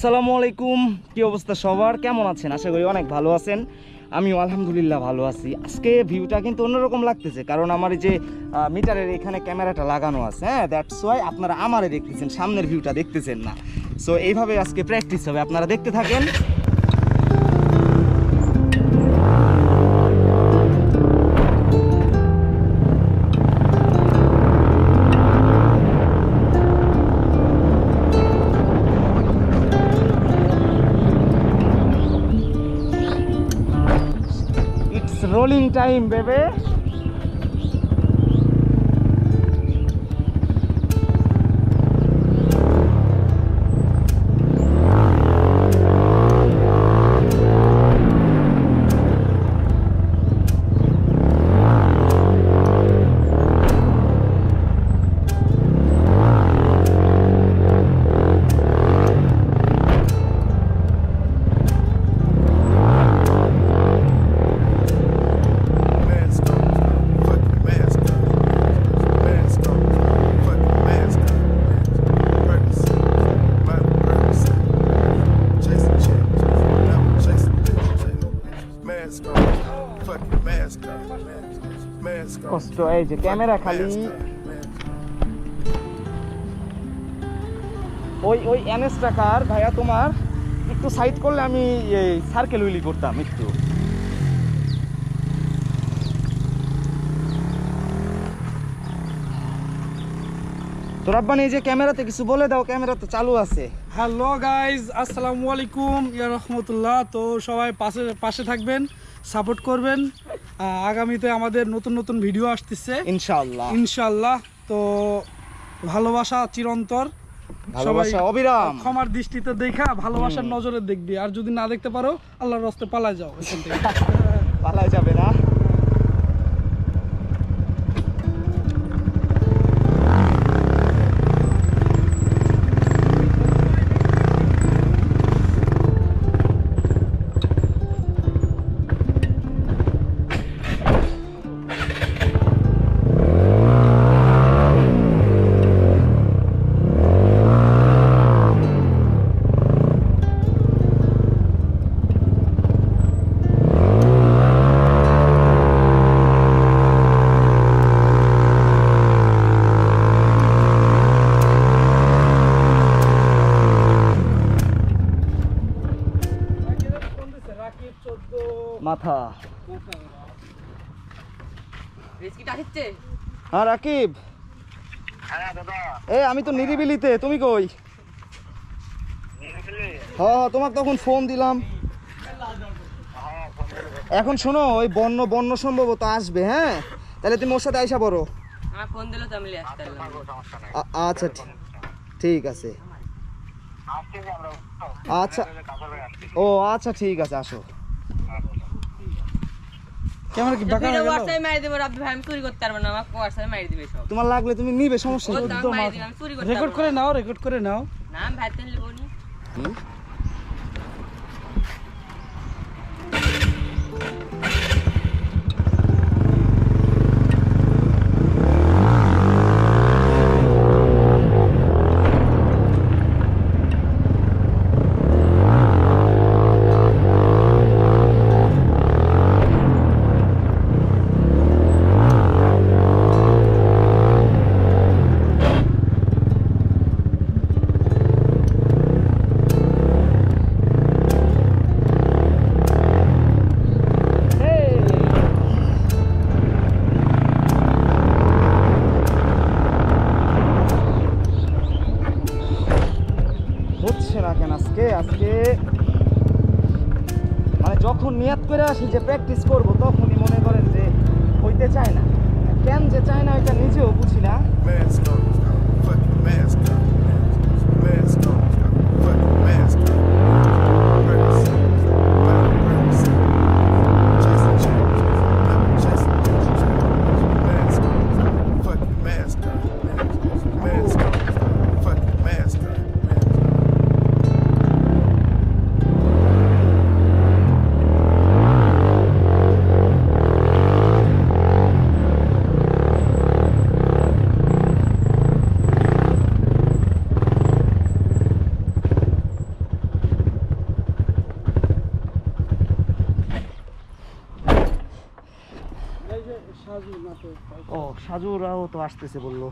আসসালামু আলাইকুম। কি অবস্থা সবার? কেমন আছেন? আশা করি অনেক ভালো আছেন। আমিও আলহামদুলিল্লাহ ভালো আছি। আজকে ভিউটা কিন্তু অন্যরকম লাগতেছে, কারণ আমার যে মিটারের এখানে ক্যামেরাটা লাগানো আছে হ্যাঁ? দ্যাটস ওয়াই আপনারা আমারে দেখতেছেন, সামনের ভিউটা দেখতেছেন না। সো এইভাবে আজকে প্র্যাকটিস হবে। আপনারা দেখতে থাকেন। ইটস রোলিং টাইম বেবে কষ্ট এই যে ক্যামেরা খালি. ওই ওই এনএসটা কার ভাইয়া, তোমার একটু সাইড করলে আমি এই সার্কেল উইলি করতাম একটু তো রাব্বানি এই যে ক্যামেরাতে কিছু বলে দাও ক্যামেরা তো চালু আছে। হ্যালো গাইজ আসসালামু আলাইকুম ইয়া রহমতুল্লাহ। তো সবাই পাশে পাশে থাকবেন সাপোর্ট করবেন। আগামীতে আমাদের নতুন নতুন ভিডিও আসতেছে। ইনশাআল্লাহ। ইনশাল্লাহ তো ভালোবাসা চিরন্তর। ভালোবাসা অবিরাম। ক্ষমার দৃষ্টিতে দেখা ভালোবাসার নজরে দেখবি। আর যদি না দেখতে পারো আল্লাহর রস্তে পালা যাও পালায় যাবে না? মাথা। হ্যাঁ রাকিব। এ আমি তো নিরিবিলিতে তুমি কই? হ হ, তোমার তখন ফোন দিলাম। এখন শোনো ওই বন্য বন্য সম্ভবত আসবে হ্যাঁ? তাহলে তুমি ওর সাথে আইসা পড়ো। পারলাম। আ- আচ্ছা ঠিক আছে। আচ্ছা। ও আচ্ছা ঠিক আছে আসো। ক্যামেরা কি বাঁকা হয়ে গেল? মারি দেবো রাব্বি ভাই আমি চুরি করতে পারব না আমাকে হোয়াটসঅ্যাপে মারি দিবে সব। তোমার লাগলে তুমি নিবে সমস্যা নেই। রেকর্ড করে নাও রেকর্ড করে নাও। না ভাই তেল লিবো নি। হচ্ছে না কেন আজকে আজকে মানে যখন নিয়াত করে আসি যে প্র্যাকটিস করব, তখনই মনে করেন যে হইতে চায় না। কেন যে চায় না, এটা নিজেও বুঝি না। ও সাজুরাও তো আসতেছে বলল।